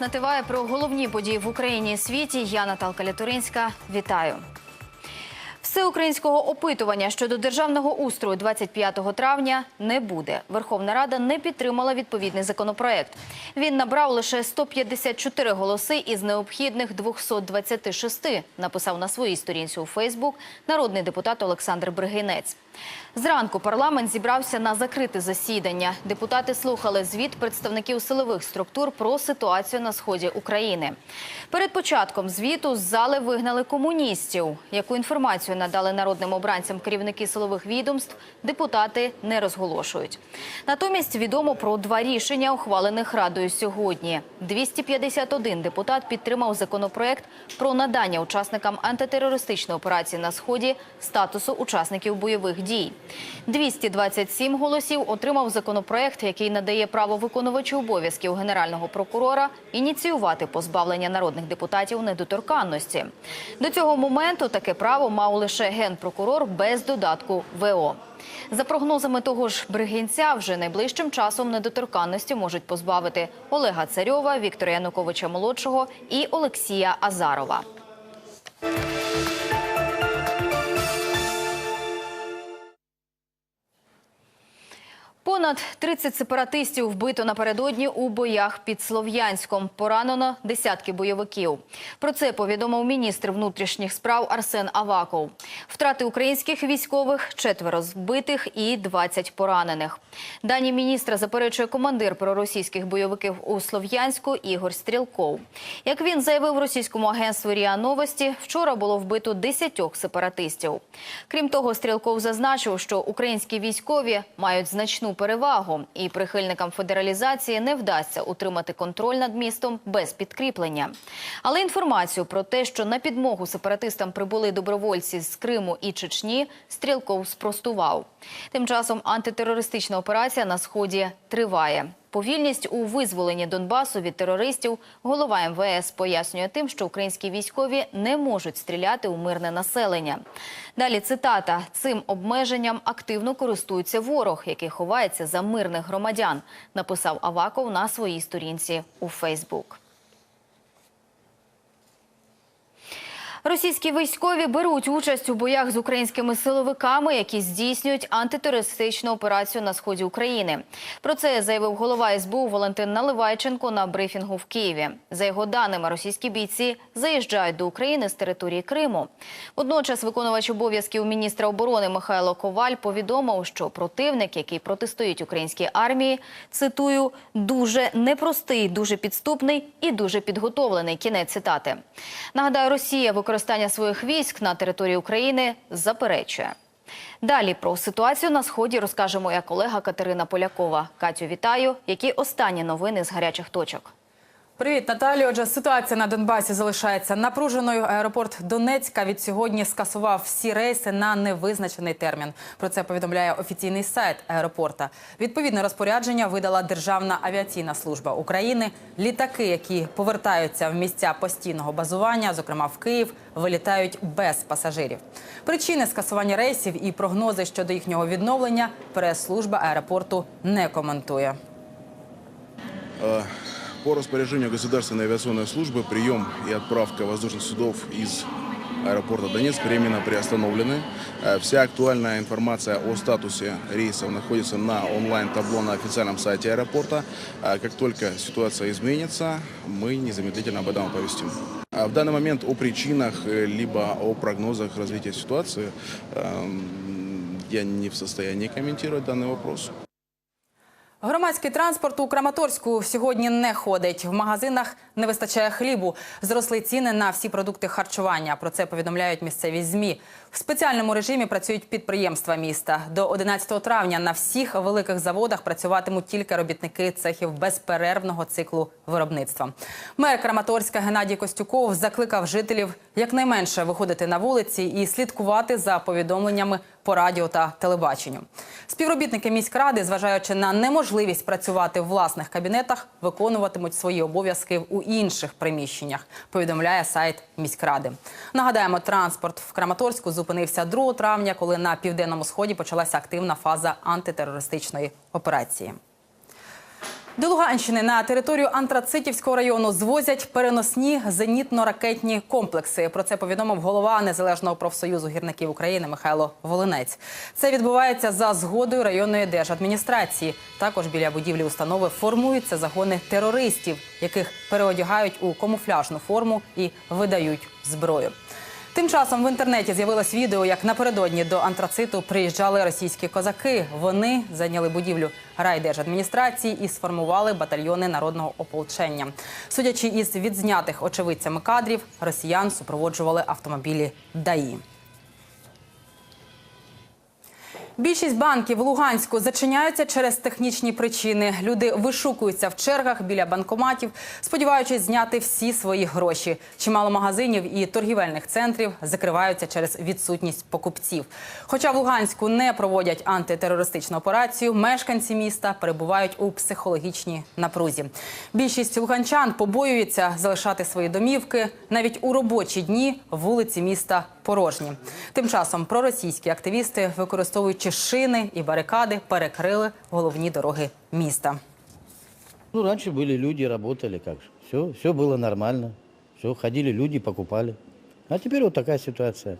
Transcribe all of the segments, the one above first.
нативає про головні події в Україні і світі. Я Наталка Лятуринська. Вітаю. Всеукраїнського опитування щодо державного устрою 25 травня не буде. Верховна Рада не підтримала відповідний законопроект. Він набрав лише 154 голоси із необхідних 226, написав на своїй сторінці у Фейсбук народний депутат Олександр Бригинець. Зранку парламент зібрався на закрите засідання. Депутати слухали звіт представників силових структур про ситуацію на сході України. Перед початком звіту з зали вигнали комуністів. Яку інформацію надали народним обранцям керівники силових відомств, депутати не розголошують. Натомість відомо про два рішення, ухвалених радою сьогодні. 251 депутат підтримав законопроект про надання учасникам антитерористичної операції на сході статусу учасників бойових дій. 227 голосів отримав законопроект, який надає право виконувачу обов'язків генерального прокурора ініціювати позбавлення народних депутатів недоторканності. До цього моменту таке право мав лише генпрокурор без додатку ВО. За прогнозами того ж Бригинця, вже найближчим часом недоторканності можуть позбавити Олега Царьова, Віктора Януковича молодшого і Олексія Азарова. Понад 30 сепаратистів вбито напередодні у боях під Слов'янськом. Поранено десятки бойовиків. Про це повідомив міністр внутрішніх справ Арсен Аваков. Втрати українських військових – четверо збитих і 20 поранених. Дані міністра заперечує командир проросійських бойовиків у Слов'янську Ігор Стрілков. Як він заявив російському агентству РІА Новості, вчора було вбито 10 сепаратистів. Крім того, Стрілков зазначив, що українські військові мають значну перевагу, і прихильникам федералізації не вдасться утримати контроль над містом без підкріплення. Але інформацію про те, що на підмогу сепаратистам прибули добровольці з Криму і Чечні, Стрілков спростував. Тим часом антитерористична операція на сході триває. Повільність у визволенні Донбасу від терористів голова МВС пояснює тим, що українські військові не можуть стріляти у мирне населення. Далі цитата: цим обмеженням активно користується ворог, який ховається за мирних громадян, написав Аваков на своїй сторінці у Фейсбук. Російські військові беруть участь у боях з українськими силовиками, які здійснюють антитерористичну операцію на сході України. Про це заявив голова СБУ Валентин Наливайченко на брифінгу в Києві. За його даними, російські бійці заїжджають до України з території Криму. Водночас, виконувач обов'язків міністра оборони Михайло Коваль повідомив, що противник, який протистоїть українській армії, цитую, дуже непростий, дуже підступний і дуже підготовлений. Кінець цитати. Нагадаю, Росія використання своїх військ на території України заперечує. Далі про ситуацію на сході розкаже моя колега Катерина Полякова. Катю, вітаю. Які останні новини з гарячих точок? Привіт, Наталі. Отже, ситуація на Донбасі залишається напруженою. Аеропорт Донецька від сьогодні скасував всі рейси на невизначений термін. Про це повідомляє офіційний сайт аеропорта. Відповідне розпорядження видала Державна авіаційна служба України. Літаки, які повертаються в місця постійного базування, зокрема в Київ, вилітають без пасажирів. Причини скасування рейсів і прогнози щодо їхнього відновлення прес-служба аеропорту не коментує. По распоряжению Государственной авиационной службы прием и отправка воздушных судов из аэропорта Донецк временно приостановлены. Э, Вся актуальная информация о статусе рейсов находится на онлайн-табло на официальном сайте аэропорта. Э, Как только ситуация изменится, мы незамедлительно об этом оповестим. А В данный момент о причинах э, либо о прогнозах развития ситуации эм, я не в состоянии комментировать данный вопрос. Громадський транспорт у Краматорську сьогодні не ходить. В магазинах не вистачає хлібу. Зросли ціни на всі продукти харчування. Про це повідомляють місцеві змі. В спеціальному режимі працюють підприємства міста. До 11 травня на всіх великих заводах працюватимуть тільки робітники цехів безперервного циклу виробництва. Мер Краматорська Геннадій Костюков закликав жителів якнайменше виходити на вулиці і слідкувати за повідомленнями по радіо та телебаченню. Співробітники міськради, зважаючи на неможливість працювати в власних кабінетах, виконуватимуть свої обов'язки у інших приміщеннях. Повідомляє сайт міськради. Нагадаємо, транспорт в Краматорську зупинився 2 травня, коли на південному сході почалася активна фаза антитерористичної операції. До Луганщини на територію Антрацитівського району звозять переносні зенітно-ракетні комплекси. Про це повідомив голова Незалежного профсоюзу гірників України Михайло Волинець. Це відбувається за згодою районної держадміністрації. Також біля будівлі установи формуються загони терористів, яких переодягають у камуфляжну форму і видають зброю. Тим часом в інтернеті з'явилось відео, як напередодні до антрациту приїжджали російські козаки. Вони зайняли будівлю райдержадміністрації і сформували батальйони народного ополчення. Судячи із відзнятих очевидцями кадрів, росіян супроводжували автомобілі ДАІ. Більшість банків в Луганську зачиняються через технічні причини. Люди вишукуються в чергах біля банкоматів, сподіваючись зняти всі свої гроші. Чимало магазинів і торгівельних центрів закриваються через відсутність покупців. Хоча в Луганську не проводять антитерористичну операцію, мешканці міста перебувають у психологічній напрузі. Більшість луганчан побоюються залишати свої домівки. Навіть у робочі дні вулиці міста порожні. Тим часом проросійські активісти, використовуючи шини і барикади, перекрили головні дороги міста. Ну, раньше были люди, работали как же. Все, все было нормально. Все, ходили люди, покупали. А теперь вот такая ситуация.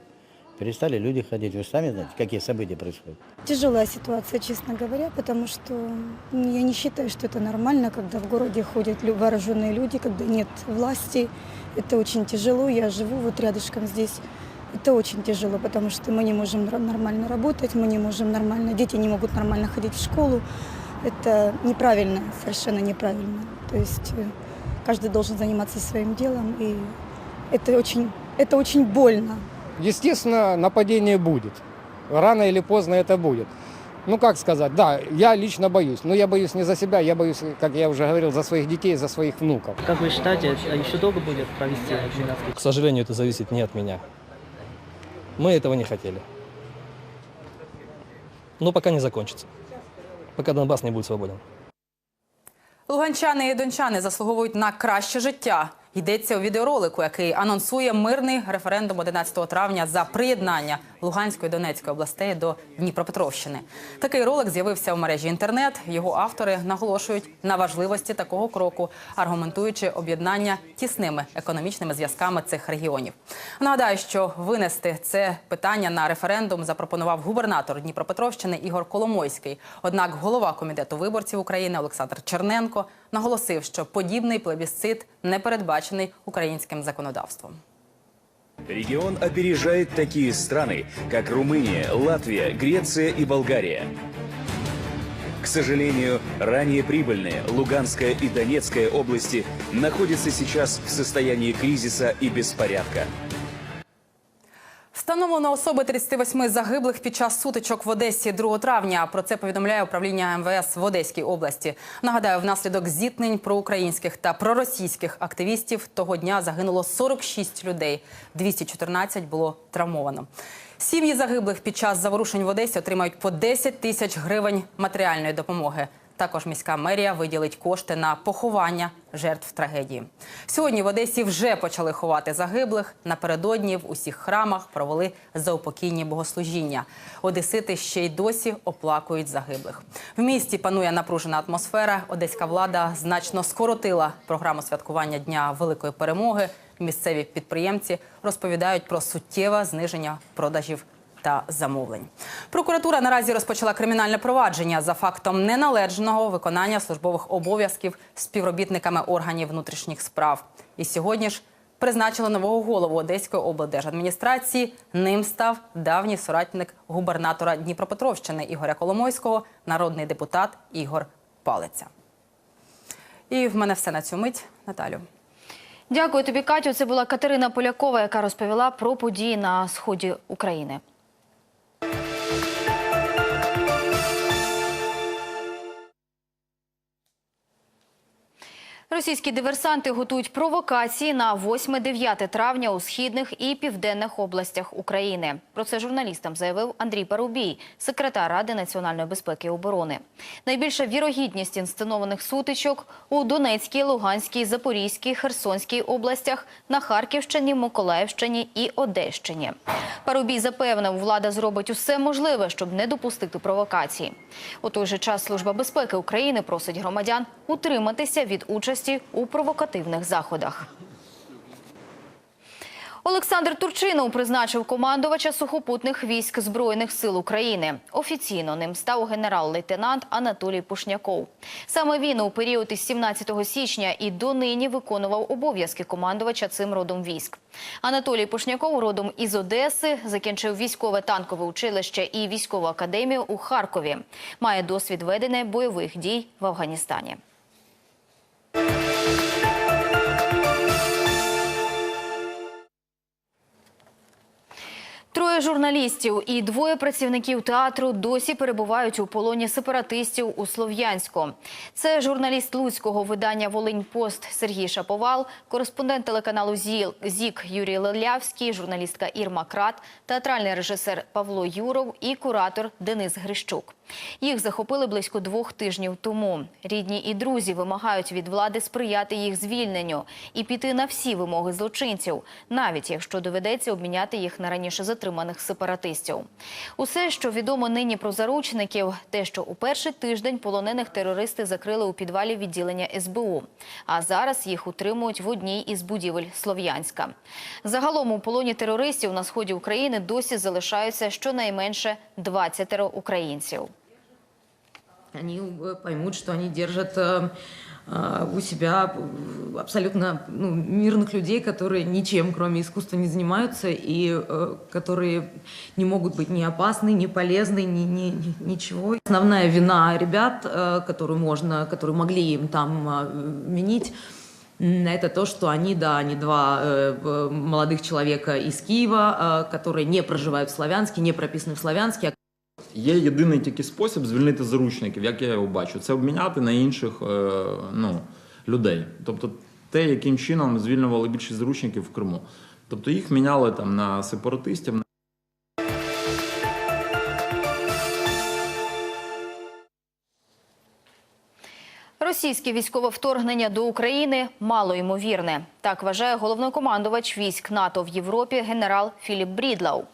Перестали люди ходить. Вы же сами знаете, какие события происходят. Тяжелая ситуация, честно говоря, потому что я не считаю, что это нормально, когда в городе ходят лю- вооруженные люди, когда нет власти. Это очень тяжело. Я живу вот рядышком здесь. Это очень тяжело, потому что мы не можем нор- нормально работать, мы не можем нормально, дети не могут нормально ходить в школу. Это неправильно, совершенно неправильно. То есть э, каждый должен заниматься своим делом, и это очень, это очень больно. Естественно, нападение будет. Рано или поздно это будет. Ну, как сказать, да, я лично боюсь. Но я боюсь не за себя, я боюсь, как я уже говорил, за своих детей, за своих внуков. Как вы считаете, а еще долго будет провести 12 К сожалению, это зависит не от меня. Мы этого не хотели. Но пока не закончится. Пока Донбасс не будет свободен. Луганчани і дончани заслуговують на краще життя. Йдеться у відеоролику, який анонсує мирний референдум 11 травня за приєднання Луганської Донецької областей до Дніпропетровщини. Такий ролик з'явився в мережі інтернет. Його автори наголошують на важливості такого кроку, аргументуючи об'єднання тісними економічними зв'язками цих регіонів. Нагадаю, що винести це питання на референдум запропонував губернатор Дніпропетровщини Ігор Коломойський. Однак голова комітету виборців України Олександр Черненко наголосив, що подібний плебісцит не передбачений українським законодавством. Регион опережает такие страны, как Румыния, Латвия, Греция и Болгария. К сожалению, ранее прибыльные Луганская и Донецкая области находятся сейчас в состоянии кризиса и беспорядка. Встановлено особи 38 загиблих під час сутичок в Одесі 2 травня. Про це повідомляє управління МВС в Одеській області. Нагадаю, внаслідок зіткнень проукраїнських та проросійських активістів того дня загинуло 46 людей, 214 було травмовано. Сім'ї загиблих під час заворушень в Одесі отримають по 10 тисяч гривень матеріальної допомоги. Також міська мерія виділить кошти на поховання жертв трагедії. Сьогодні в Одесі вже почали ховати загиблих. Напередодні в усіх храмах провели заупокійні богослужіння. Одесити ще й досі оплакують загиблих. В місті панує напружена атмосфера. Одеська влада значно скоротила програму святкування Дня Великої перемоги. Місцеві підприємці розповідають про суттєве зниження продажів та замовлень. Прокуратура наразі розпочала кримінальне провадження за фактом неналежного виконання службових обов'язків співробітниками органів внутрішніх справ. І сьогодні ж призначили нового голову Одеської облдержадміністрації. Ним став давній соратник губернатора Дніпропетровщини Ігоря Коломойського, народний депутат Ігор Палиця. І в мене все на цю мить. Наталю. Дякую тобі, Катю. Це була Катерина Полякова, яка розповіла про події на сході України. Російські диверсанти готують провокації на 8-9 травня у східних і південних областях України. Про це журналістам заявив Андрій Парубій, секретар Ради національної безпеки і оборони. Найбільша вірогідність інсценованих сутичок у Донецькій, Луганській, Запорізькій, Херсонській областях, на Харківщині, Миколаївщині і Одещині. Парубій запевнив, влада зробить усе можливе, щоб не допустити провокацій. У той же час Служба безпеки України просить громадян утриматися від участі у провокативних заходах. Олександр Турчинов призначив командувача сухопутних військ Збройних сил України. Офіційно ним став генерал-лейтенант Анатолій Пушняков. Саме він у період із 17 січня і донині виконував обов'язки командувача цим родом військ. Анатолій Пушняков родом із Одеси, закінчив військове танкове училище і військову академію у Харкові. Має досвід ведення бойових дій в Афганістані. Троє журналістів і двоє працівників театру досі перебувають у полоні сепаратистів у Слов'янську. Це журналіст луцького видання Волинь Пост Сергій Шаповал, кореспондент телеканалу ЗІК Юрій Лелявський, журналістка Ірма Крат, театральний режисер Павло Юров і куратор Денис Грищук. Їх захопили близько двох тижнів тому. Рідні і друзі вимагають від влади сприяти їх звільненню і піти на всі вимоги злочинців, навіть якщо доведеться обміняти їх на раніше затриманих сепаратистів. Усе, що відомо нині про заручників, те, що у перший тиждень полонених терористи закрили у підвалі відділення СБУ, а зараз їх утримують в одній із будівель Слов'янська. Загалом у полоні терористів на сході України досі залишаються щонайменше 20 українців. Они э, поймут, что они держат э, э, у себя абсолютно ну, мирных людей, которые ничем, кроме искусства, не занимаются и э, которые не могут быть ни опасны, ни полезны, ни, ни- ни- ничего. Основная вина ребят, э, которую можно, которую могли им там э, вменить, это то, что они, да, они два э, молодых человека из Киева, э, которые не проживают в Славянске, не прописаны в Славянске, Є єдиний тільки спосіб звільнити заручників, як я його бачу, це обміняти на інших е, ну, людей. Тобто те, яким чином звільнювали більшість заручників в Криму. Тобто їх міняли там на сепаратистів, Російське військове вторгнення до України мало ймовірне. Так вважає головнокомандувач військ НАТО в Європі генерал Філіп Брідлау.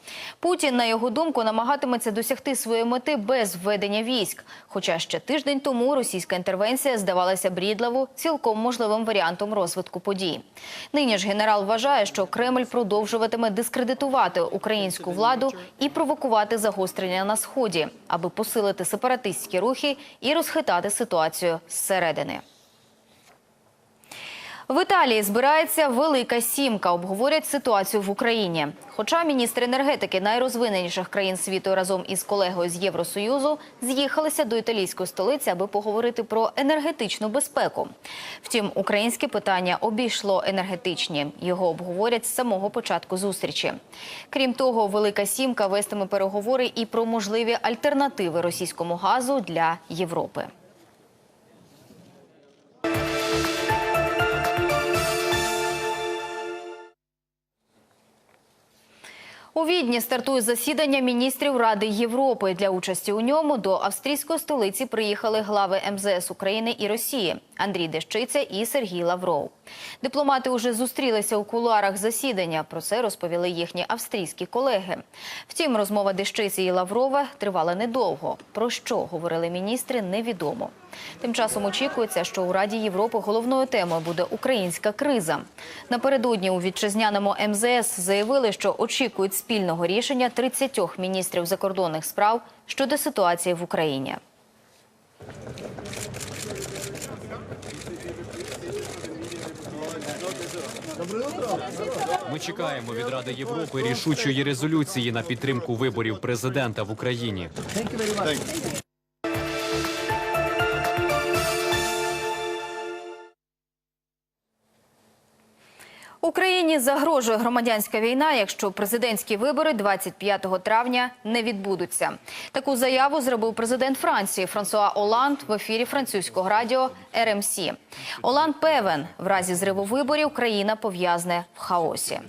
Путін, на його думку, намагатиметься досягти своєї мети без введення військ. Хоча ще тиждень тому російська інтервенція здавалася Брідлаву цілком можливим варіантом розвитку подій. Нині ж генерал вважає, що Кремль продовжуватиме дискредитувати українську владу і провокувати загострення на сході, аби посилити сепаратистські рухи і розхитати ситуацію зсередини. В Італії збирається велика сімка. Обговорять ситуацію в Україні. Хоча міністри енергетики найрозвиненіших країн світу разом із колегою з Євросоюзу з'їхалися до італійської столиці, аби поговорити про енергетичну безпеку. Втім, українське питання обійшло енергетичні. Його обговорять з самого початку зустрічі. Крім того, велика сімка вестиме переговори і про можливі альтернативи російському газу для Європи. У Відні стартує засідання міністрів Ради Європи. Для участі у ньому до австрійської столиці приїхали глави МЗС України і Росії Андрій Дещиця і Сергій Лавров. Дипломати уже зустрілися у кулуарах засідання. Про це розповіли їхні австрійські колеги. Втім, розмова Дещиці і Лаврова тривала недовго. Про що говорили міністри, невідомо. Тим часом очікується, що у Раді Європи головною темою буде українська криза. Напередодні у вітчизняному МЗС заявили, що очікують спільного рішення 30 міністрів закордонних справ щодо ситуації в Україні. Ми чекаємо від Ради Європи рішучої резолюції на підтримку виборів президента в Україні. Україні загрожує громадянська війна, якщо президентські вибори 25 травня не відбудуться. Таку заяву зробив президент Франції Франсуа Оланд в ефірі французького радіо РМС. Оланд певен, в разі зриву виборів країна пов'язне в хаосі.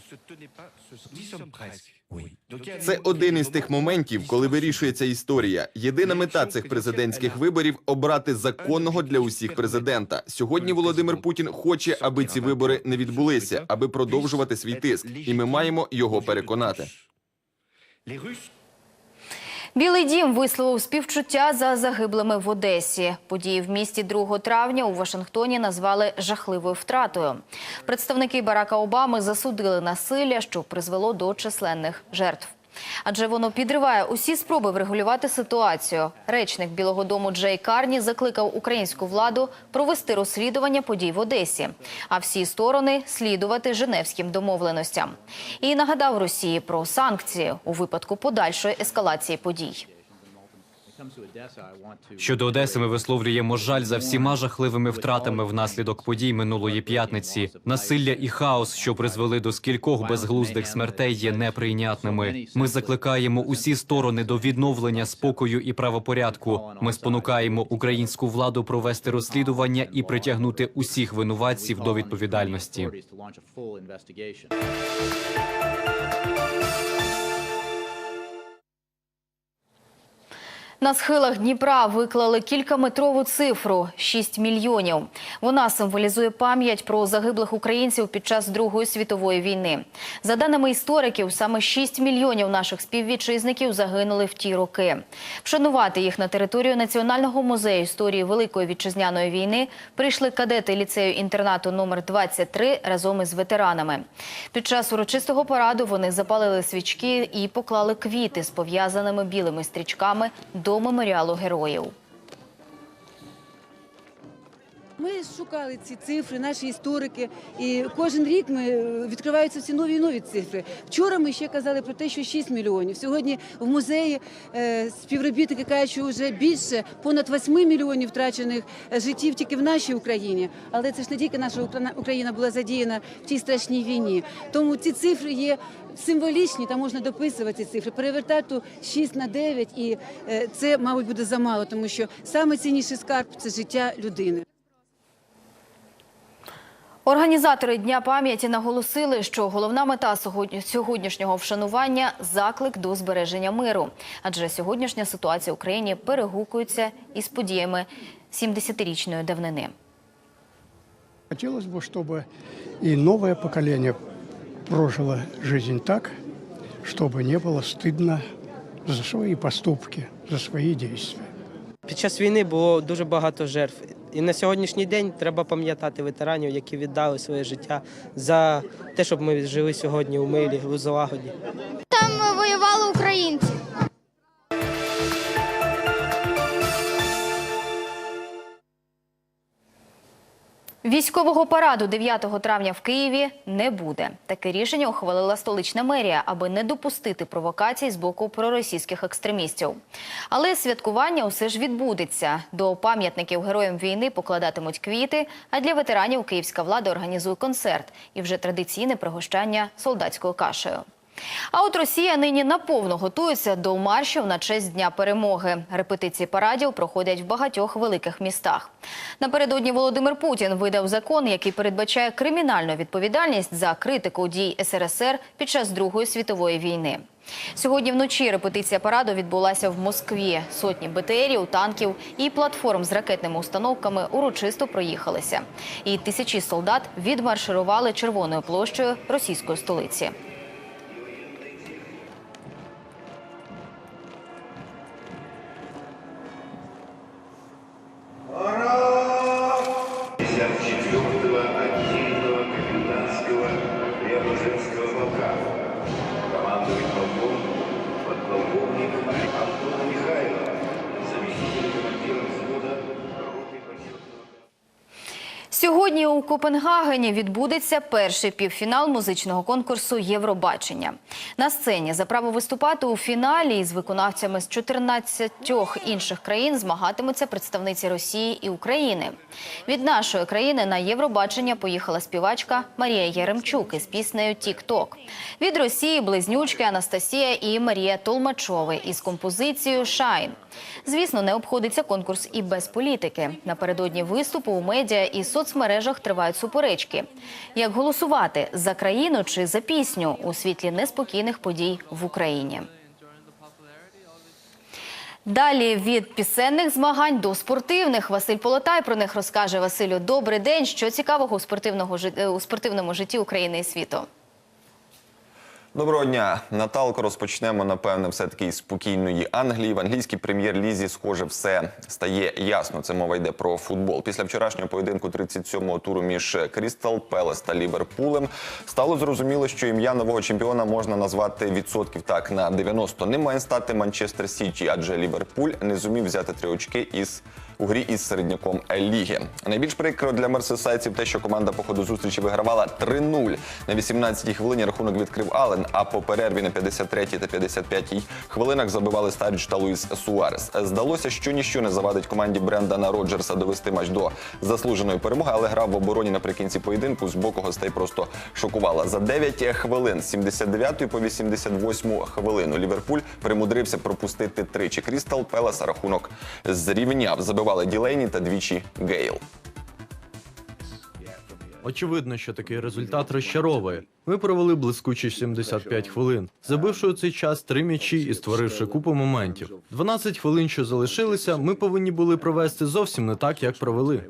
Це один із тих моментів, коли вирішується історія. Єдина мета цих президентських виборів обрати законного для усіх президента. Сьогодні Володимир Путін хоче, аби ці вибори не відбулися, аби продовжувати свій тиск, і ми маємо його переконати. Білий дім висловив співчуття за загиблими в Одесі. Події в місті 2 травня у Вашингтоні назвали жахливою втратою. Представники Барака Обами засудили насилля, що призвело до численних жертв. Адже воно підриває усі спроби врегулювати ситуацію. Речник Білого Дому Джей Карні закликав українську владу провести розслідування подій в Одесі, а всі сторони слідувати женевським домовленостям. І нагадав Росії про санкції у випадку подальшої ескалації подій. Щодо Одеси, ми висловлюємо жаль за всіма жахливими втратами внаслідок подій минулої п'ятниці. Насилля і хаос, що призвели до скількох безглуздих смертей, є неприйнятними. Ми закликаємо усі сторони до відновлення спокою і правопорядку. Ми спонукаємо українську владу провести розслідування і притягнути усіх винуватців до відповідальності. На схилах Дніпра виклали кількаметрову цифру – 6 мільйонів. Вона символізує пам'ять про загиблих українців під час Другої світової війни. За даними істориків, саме 6 мільйонів наших співвітчизників загинули в ті роки. Вшанувати їх на територію Національного музею історії Великої вітчизняної війни прийшли кадети ліцею-інтернату номер 23 разом із ветеранами. Під час урочистого параду вони запалили свічки і поклали квіти з пов'язаними білими стрічками до меморіалу героїв. Ми шукали ці цифри, наші історики, і кожен рік ми відкриваються всі нові і нові цифри. Вчора ми ще казали про те, що 6 мільйонів. Сьогодні в музеї е, співробітники кажуть, що вже більше понад 8 мільйонів втрачених е, життів тільки в нашій Україні. Але це ж не тільки наша Україна була задіяна в тій страшній війні. Тому ці цифри є символічні, там можна дописувати цифри, перевертати ту 6 на 9, і е, це, мабуть, буде замало, тому що саме скарб це життя людини. Організатори Дня пам'яті наголосили, що головна мета сьогодні- сьогоднішнього вшанування – заклик до збереження миру. Адже сьогоднішня ситуація в Україні перегукується із подіями 70-річної давнини. Хотелось бы, чтобы и новое поколение прожило жизнь так, чтобы не было стыдно за свои поступки, за свои действия. Під час війни було дуже багато жертв. І на сьогоднішній день треба пам'ятати ветеранів, які віддали своє життя за те, щоб ми жили сьогодні у милі, у злагоді. Там воювали українці. Військового параду 9 травня в Києві не буде. Таке рішення ухвалила столична мерія, аби не допустити провокацій з боку проросійських екстремістів. Але святкування усе ж відбудеться. До пам'ятників героям війни покладатимуть квіти, а для ветеранів київська влада організує концерт і вже традиційне пригощання солдатською кашею. А от Росія нині наповно готується до маршів на честь Дня перемоги. Репетиції парадів проходять в багатьох великих містах. Напередодні Володимир Путін видав закон, який передбачає кримінальну відповідальність за критику дій СРСР під час Другої світової війни. Сьогодні вночі репетиція параду відбулася в Москві. Сотні БТРів, танків і платформ з ракетними установками урочисто проїхалися. І тисячі солдат відмарширували червоною площею російської столиці. Отдельного капитанского Преображенского полка. Командует полком подполковник Антона Михайлова, заместитель командира взвода роты почетного Сьогодні у Копенгагені відбудеться перший півфінал музичного конкурсу Євробачення. На сцені за право виступати у фіналі із виконавцями з 14 інших країн змагатимуться представниці Росії і України. Від нашої країни на Євробачення поїхала співачка Марія Яремчук із піснею Тік-Ток. Від Росії близнючки Анастасія і Марія Толмачови із композицією Шайн. Звісно, не обходиться конкурс і без політики. Напередодні виступу у медіа і соцмережах тривають суперечки. Як голосувати за країну чи за пісню у світлі неспокійних подій в Україні? Далі від пісенних змагань до спортивних. Василь Полотай про них розкаже. Василю, добрий день. Що цікавого у е, спортивному житті України і світу? Доброго дня, Наталко. Розпочнемо напевне все таки із спокійної Англії. В англійській прем'єр-лізі, схоже, все стає ясно. Це мова йде про футбол. Після вчорашнього поєдинку 37-го туру між Крістал Пелес та Ліверпулем стало зрозуміло, що ім'я нового чемпіона можна назвати відсотків так на 90. Не має стати Манчестер Сіті, адже Ліверпуль не зумів взяти три очки із. У грі із середняком Ліги. Найбільш прикро для мерсисайців те, що команда по ходу зустрічі вигравала 3-0. На 18-й хвилині рахунок відкрив Ален, а по перерві на 53-й та 55-й хвилинах забивали Старіч та Луїс Суарес. Здалося, що ніщо не завадить команді Брендана Роджерса довести матч до заслуженої перемоги, але гра в обороні наприкінці поєдинку з боку гостей просто шокувала. За 9 хвилин з 79 по 88 хвилину Ліверпуль примудрився пропустити тричі. Крістал Пелес рахунок зрівняв. Забивали Ділейні та двічі Гейл. Очевидно, що такий результат розчаровує. Ми провели блискучі 75 хвилин, забивши у цей час три м'ячі і створивши купу моментів. 12 хвилин, що залишилися, ми повинні були провести зовсім не так, як провели.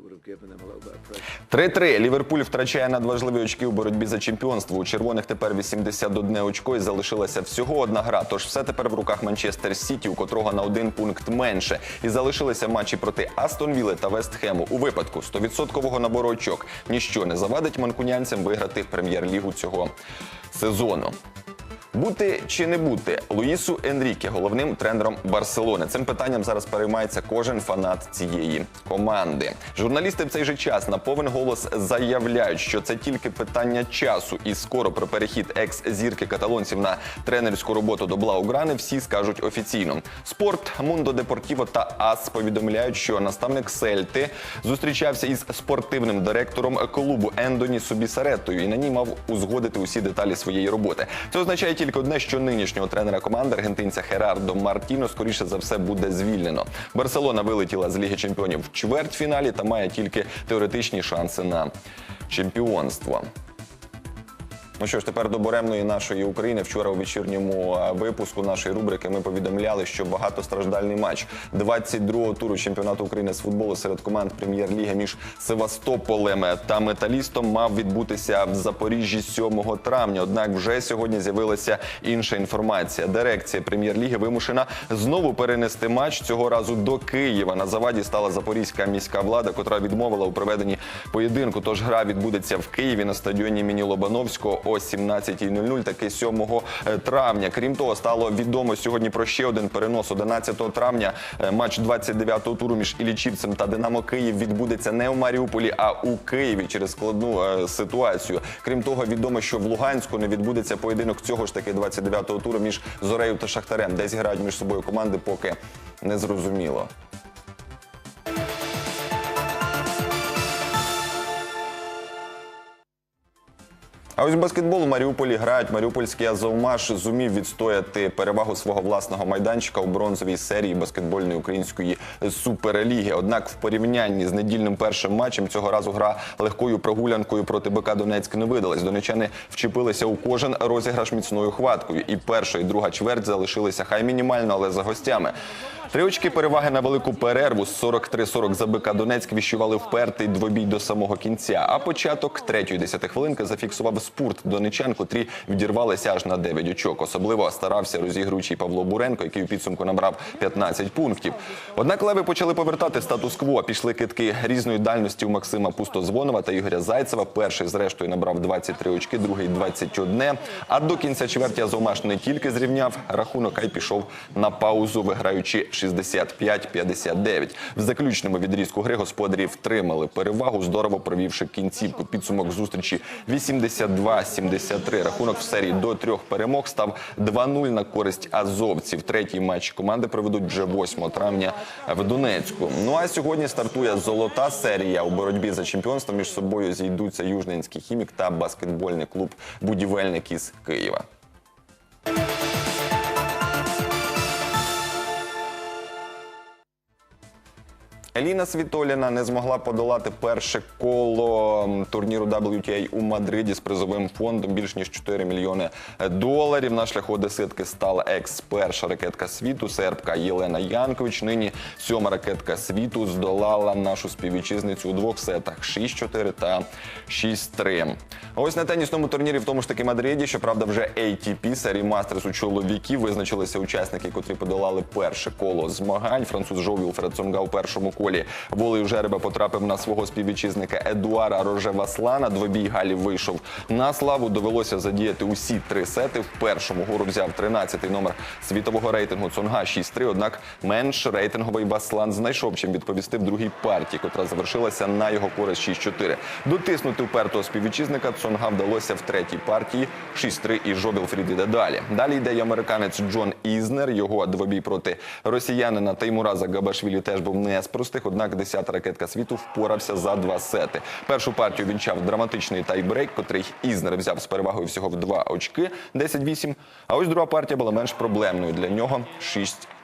3-3. Ліверпуль втрачає надважливі очки у боротьбі за чемпіонство. У червоних тепер 81 очко і залишилася всього одна гра. Тож все тепер в руках Манчестер Сіті, у котрого на один пункт менше. І залишилися матчі проти Астон Вілли та Вестхему. У випадку 100% набору очок ніщо не завадить манкунянцям виграти прем'єр-лігу цього сезону. Бути чи не бути Луїсу Енріке головним тренером Барселони? Цим питанням зараз переймається кожен фанат цієї команди. Журналісти в цей же час на повен голос заявляють, що це тільки питання часу, і скоро про перехід екс-зірки каталонців на тренерську роботу до Блауграни всі скажуть офіційно. Спорт, Мундо Депортіво та АС повідомляють, що наставник Сельти зустрічався із спортивним директором клубу Ендоні Собісаретою і на ній мав узгодити усі деталі своєї роботи. Це означає тільки одне, що нинішнього тренера команди аргентинця Херардо Мартіно скоріше за все буде звільнено. Барселона вилетіла з Ліги Чемпіонів в чвертьфіналі та має тільки теоретичні шанси на чемпіонство. Ну що ж, тепер до буремної нашої України. Вчора у вечірньому випуску нашої рубрики ми повідомляли, що багатостраждальний матч 22-го туру чемпіонату України з футболу серед команд прем'єр-ліги між Севастополем та Металістом мав відбутися в Запоріжжі 7 травня. Однак вже сьогодні з'явилася інша інформація. Дирекція прем'єр-ліги вимушена знову перенести матч цього разу до Києва. На заваді стала запорізька міська влада, котра відмовила у проведенні поєдинку. Тож гра відбудеться в Києві на стадіоні імені Лобановського о 17.00, таки 7 травня. Крім того, стало відомо сьогодні про ще один перенос 11 травня. Е, Матч 29-го туру між Ілічівцем та Динамо Київ відбудеться не в Маріуполі, а у Києві через складну е, ситуацію. Крім того, відомо, що в Луганську не відбудеться поєдинок цього ж таки 29-го туру між Зорею та Шахтарем. Десь грають між собою команди, поки не зрозуміло. А ось баскетбол у Маріуполі грають. Маріупольський Азовмаш зумів відстояти перевагу свого власного майданчика у бронзовій серії баскетбольної української суперліги. Однак, в порівнянні з недільним першим матчем цього разу гра легкою прогулянкою проти БК Донецьк не видалась. Донечани вчепилися у кожен розіграш міцною хваткою. І перша, і друга чверть залишилися хай мінімально, але за гостями. Три очки переваги на велику перерву з 43-40 за БК Донецьк віщували впертий двобій до самого кінця. А початок третьої десятихвилинки зафіксував спорт донечан, котрі відірвалися аж на 9 очок. Особливо старався розігруючий Павло Буренко, який у підсумку набрав 15 пунктів. Однак леви почали повертати статус-кво. Пішли китки різної дальності у Максима Пустозвонова та Ігоря Зайцева. Перший, зрештою, набрав 23 очки, другий 21. А до кінця чверті Азовмаш не тільки зрівняв рахунок, а й пішов на паузу, виграючи 65-59. В заключному відрізку гри господарі втримали перевагу, здорово провівши кінцівку. Підсумок зустрічі 82-73. Рахунок в серії до трьох перемог став 2-0 на користь азовців. Третій матч команди проведуть вже 8 травня в Донецьку. Ну а сьогодні стартує золота серія у боротьбі за чемпіонство. Між собою зійдуться Южненський хімік та баскетбольний клуб Будівельник із Києва. Еліна Світоліна не змогла подолати перше коло турніру WTA у Мадриді з призовим фондом більш ніж 4 мільйони доларів. На шляху одеситки стала екс-перша ракетка світу, сербка Єлена Янкович. Нині сьома ракетка світу здолала нашу співвітчизницю у двох сетах 6-4 та 6-3. Ось на тенісному турнірі в тому ж таки Мадриді, щоправда, вже ATP серії Мастерс у чоловіків визначилися учасники, котрі подолали перше коло змагань. Француз Жо Вілфред Цонга у першому колі волею жереба потрапив на свого співвітчизника Едуара Рожеваслана. Двобій Галі вийшов на славу. Довелося задіяти усі три сети. В першому гору взяв 13-й номер світового рейтингу Цонга 6-3. Однак менш рейтинговий Баслан знайшов чим відповісти в другій партії, котра завершилася на його користь 6-4. Дотиснути впертого співвітчизника Цонга вдалося в третій партії 6-3 і Жо Вілфрід іде далі. Далі йде й американець Джон Ізнер. Його двобій проти росіянина Таймураза Габашвілі теж був не з. Однак 10-та ракетка світу впорався за два сети. Першу партію вінчав драматичний тайбрейк, котрий Ізнер взяв з перевагою всього в два очки 10-8. А ось друга партія була менш проблемною для нього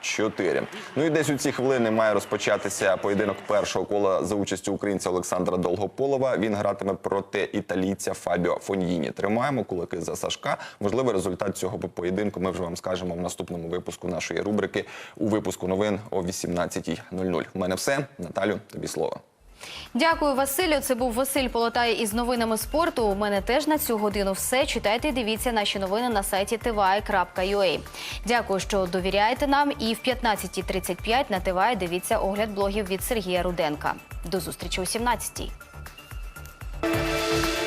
6-4. Ну і десь у ці хвилини має розпочатися поєдинок першого кола за участю українця Олександра Долгополова. Він гратиме проти італійця Фабіо Фоньїні. Тримаємо кулаки за Сашка. Можливий результат цього поєдинку ми вже вам скажемо в наступному випуску нашої рубрики у випуску новин о 18.00. У мене все. Наталю, тобі слово. Дякую, Василю. Це був Василь Полотай із новинами спорту. У мене теж на цю годину все. Читайте і дивіться наші новини на сайті tva.ua. Дякую, що довіряєте нам. І в 15.35 на ТВА дивіться огляд блогів від Сергія Руденка. До зустрічі о 17.00.